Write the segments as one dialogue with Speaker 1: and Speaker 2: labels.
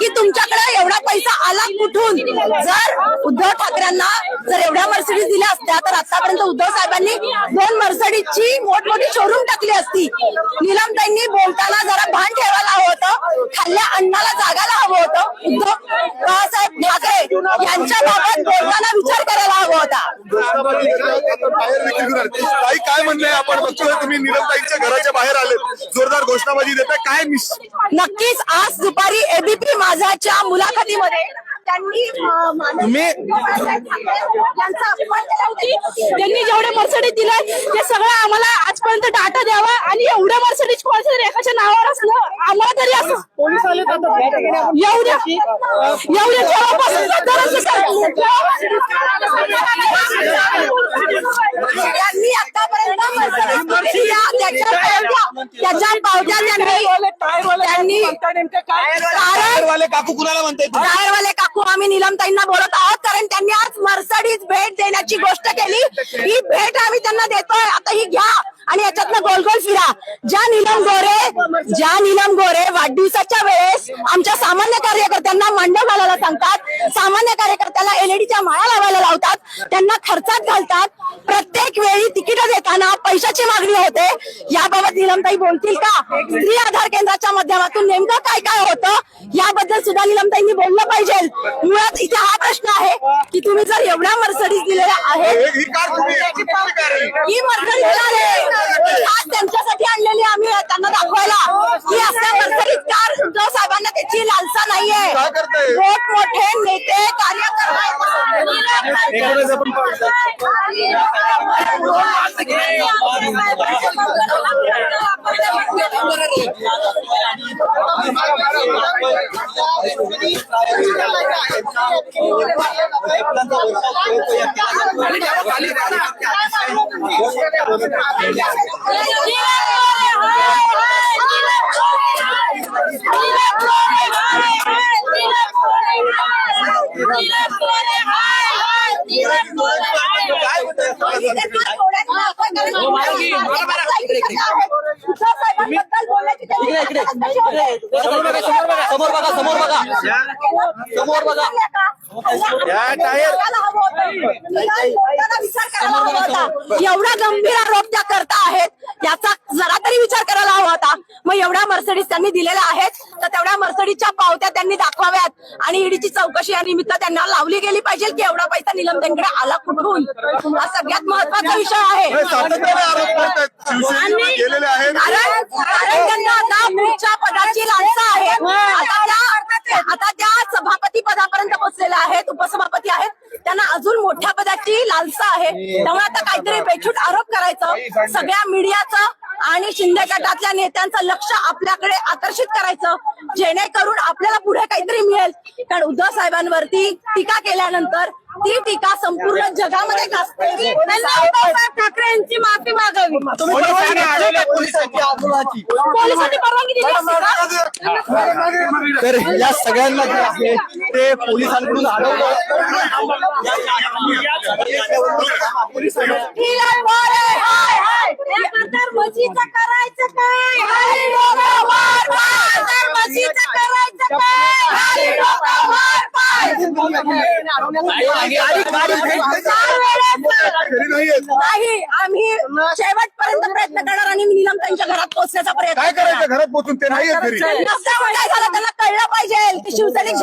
Speaker 1: की तुमच्याकडे एवढा पैसा आला कुठून? जर उद्धव ठाकरेंना जर एवढ्या मर्सिडीज दिल्या असत्या तर आतापर्यंत उद्धव साहेबांनी दोन मर्सिडीजची मोठमोठी शोरूम टाकली असती. निलमताईंनी बोलताना जरा भान ठेवायला हवं होतं. खाल्ल्या अन्नाला जागायला हवं होतं. उद्धव बाळासाहेब ठाकरे यांच्या बाबत बोलताना विचार करा.
Speaker 2: बाहेर विक्री. ताई काय म्हणलंय आपण बघतोय तुम्ही निरमताईच्या घराच्या बाहेर आले जोरदार घोषणाबाजी देताय काय निश-
Speaker 1: नक्कीच आज दुपारी एबीपी माझाच्या मुलाखतीमध्ये त्यांनी
Speaker 3: तुम्ही-.
Speaker 4: त्यांनी जेवढे मर्सडीज दिले ते सगळं आम्हाला आजपर्यंत डाटा द्यावा आणि एवढ्या मर्सडीज कोणत्या तरी एकाच्या नावावर असलं आम्हाला तरी असं जेव्हापासून सत्तराचं
Speaker 1: त्यांनी
Speaker 3: टायरवाले काकू कुणाला म्हणताय तुम्ही?
Speaker 1: टायरवाले काकू आम्ही निलमताईंना बोलत आहोत कारण त्यांनी आज मर्सडीज भेट देण्याची गोष्ट केली. ही भेट आम्ही त्यांना देतोय. आता ही घ्या आणि याच्यातनं गोल गोल फिरा ज्या नीलम गोरे ज्या नीलम गोरे वाढदिवसाच्या वेळेस आमच्या सामान्य कार्यकर्त्यांना मंडप घालायला सांगतात सामान्य कार्यकर्त्याला एलईडीच्या माळा लावायला लावतात त्यांना खर्चात घालतात प्रत्येक वेळी तिकीट देताना पैशाची मागणी होते. याबाबत निलमताई बोलतील का? स्त्री आधार केंद्राच्या माध्यमातून नेमकं काय काय होतं? याबद्दल सुद्धा निलमताईंनी बोललं पाहिजे. मुळात इथे हा प्रश्न आहे की तुम्ही जर एवढ्या मर्सडीज दिलेल्या आहेत
Speaker 2: हे-
Speaker 1: मर्सडीज त्यांच्यासाठी आणलेली आम्ही त्यांना दाखवायला की असल्या मर्सडीज कार उद्धव साहेबांना त्याची लालसा नाहीये? मोठमोठे नेते कार्यकर्ते एकूणच आपण पाहू शकतो
Speaker 3: समोर बघा समोर बघा समोर बघा समोर बघा समोर बघा
Speaker 1: या टायर एवढा गंभीर आरोप त्या करता आहेत याचा जरा तरी विचार करायला हवा होता मग एवढ्या मर्सडीज त्यांनी दिलेल्या आहेत तर तेवढ्या मर्सडीजच्या पावत्या त्यांनी दाखवाव्यात. आणि ईडीची चौकशी या निमित्त त्यांना लावली गेली पाहिजे की एवढा पैसा निलंबनकडे आला कुठून? हा सगळ्यात महत्त्वाचा विषय आहे. कारण त्यांना आता पुढच्या पदाची लालसा आहे. आता त्या आता त्या सभापती पदापर्यंत पोहोचलेल्या आहेत उपसभापती आहेत. त्यांना अजून मोठ्या पदाची लालसा आहे. त्यामुळे आता काहीतरी बेछूट आरोप करायचं. सगळ्या मीडियाचं आणि शिंदे गटातल्या नेत्यांचं लक्ष आपल्याकडे आकर्षित करायचं जेणेकरून आपल्याला पुढे काहीतरी मिळेल. कारण उद्धव साहेबांवरती टीका केल्यानंतर ती टीका संपूर्ण जगामध्ये गाजते ठाकरे यांची माफी मागावी.
Speaker 3: पोलिसांनी? अडवलं
Speaker 1: परवानगी दिली का?
Speaker 3: तर या सगळ्यांना जे आहे ते पोलिसांकडून.
Speaker 1: एखाद्या करायचं काय? करायचं काय?
Speaker 2: नाही.
Speaker 1: आम्ही शेवटपर्यंत प्रयत्न करणार आणि नीलम त्यांच्या घरात पोहोचण्याचा प्रयत्न
Speaker 2: काय. करायचं? घरात पोहोचून ते नाही घरी.
Speaker 1: त्यांना कळलं पाहिजे. की शिवसैनिक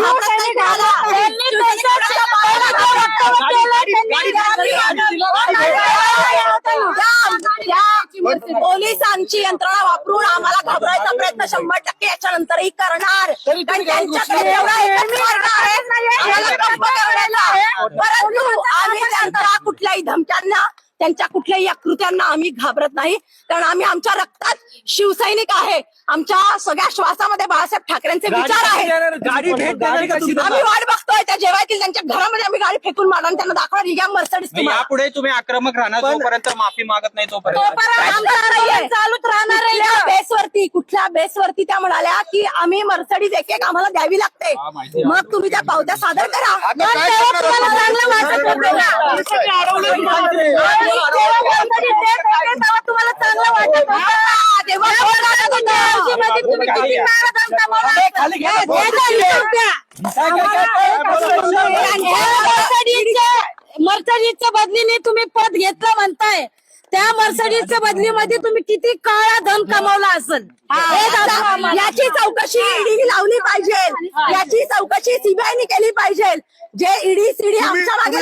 Speaker 1: पोलिसांची यंत्रणा वापरून आम्हाला घाबरायचा प्रयत्न शंभर टक्के याच्यानंतरही करणार. कारण त्यांच्याकडे एवढा एकच मार्ग आहे. आम्हाला कंप करण्याचा. परंतु आम्ही त्यांच्या कुठल्याही धमक्यांना त्यांच्या कुठल्याही आकृत्यांना आम्ही घाबरत नाही. कारण आम्ही आमच्या रक्तात शिवसैनिक आहे. आमच्या सगळ्या श्वासामध्ये बाळासाहेब ठाकरेंचे विचार आहेत
Speaker 3: गाडी भेट देणार का तुम्ही?
Speaker 1: आम्ही वाट बघतोय त्या जेव्हा येतील त्यांच्या घरामध्ये आम्ही गाडी फेकून मारणार आणि त्यांना दाखवणार ही घ्या मर्सडीज
Speaker 5: नाही, यापुढे तुम्ही आक्रमक राहणार जोपर्यंत माफी मागत नाही तोपर्यंत
Speaker 1: चालूच राहणार कुठल्या बेसवरती कुठल्या बेसवरती त्या म्हणाल्या की आम्ही मर्सडीज एक एक आम्हाला द्यावी लागते
Speaker 5: हा, माहिती आहे.
Speaker 1: मग तुम्ही त्या पावत्या सादर करा
Speaker 2: आता
Speaker 1: मग
Speaker 2: काय
Speaker 1: तेव्हा
Speaker 2: करणार
Speaker 1: तुम्हाला
Speaker 2: आपण?
Speaker 1: चांगलं वाटत ना. देत होते, तेव्हा तुम्हाला चांगलं वाटत होतं. तेव्हा गोड वाटत होतं.
Speaker 4: तुम्ही किती काळा धन कमावला
Speaker 3: खाली घ्या.
Speaker 4: हे- हे धन रुपया. मर्सडीजच्या बदलीने तुम्ही पद घेतलं म्हणताय. त्या मर्सडीजच्या बदलीमध्ये तुम्ही किती काळा धन कमावला असेल. हे.
Speaker 1: याची चौकशी ईडी लावली पाहिजे. याची चौकशी सीबीआयने केली पाहिजे. जे ईडी सीडी आमच्या मागे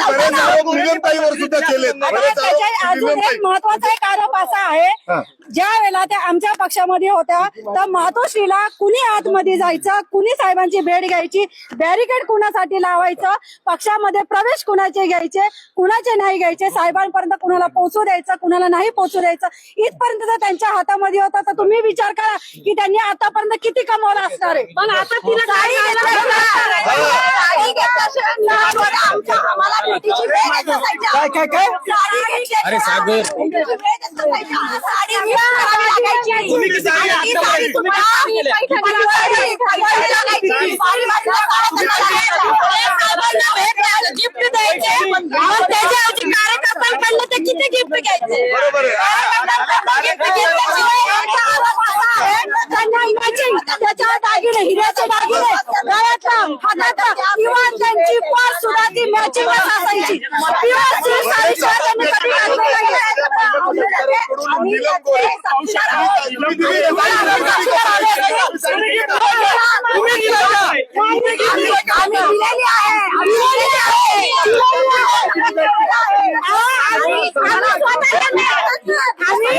Speaker 4: अजून एक महत्त्वाचा एक आरोप असा
Speaker 2: हा.
Speaker 4: आहे ज्या वेळेला त्या आमच्या पक्षामध्ये होत्या तर मातोश्रीला कुणी आतमध्ये जायचं कुणी साहेबांची भेट घ्यायची बॅरिकेड कुणासाठी लावायचं पक्षामध्ये प्रवेश कुणाचे घ्यायचे कुणाचे नाही घ्यायचे साहेबांपर्यंत कुणाला पोहोचू द्यायचं कुणाला नाही पोहोचू द्यायचं. इथपर्यंत जर त्यांच्या हातामध्ये होता तर तुम्ही विचार करा की त्यांनी आतापर्यंत किती कमवलं असणार आहे. पण आता तिला
Speaker 1: गाडी घेतल्याशिवाय- गाडी घेतल्याशिवाय लहान होतं आमच्या आम्हाला भेटीची भेट येत नसायची.
Speaker 3: काय काय काय
Speaker 1: साडी घेतल्याशिवाय
Speaker 3: अरे सागर.
Speaker 1: भेटीची भेट येत नसायची. साडी वीस करावी लागायची.
Speaker 3: तुम्ही किती साडी
Speaker 1: आणि ती
Speaker 3: आत्ता
Speaker 1: साडी
Speaker 3: पाहिजे?
Speaker 1: तुम्हाला
Speaker 3: तुम्ही
Speaker 1: पैठणी लागायची. पैठणी लागायची. साडी बाजूला काढायची.
Speaker 4: साहेबांना भेट द्यायला गिफ्ट द्यायचे मग त्याच्या आधी कार्यकर्ता पडलं तर किती गिफ्ट घ्यायचे
Speaker 2: बरोबर आहे
Speaker 4: गिफ्ट घेतल्याशिवाय यांचा आरोप असा आहे, त्यांना इमाचे त्याच्या दागिने हिऱ्याचे दागिने गळ्यातला हातातला किंवा त्यांची पर्स सुद्धा ती मॅचिंग असायची
Speaker 1: आम्ही दिलेली आहे आम्ही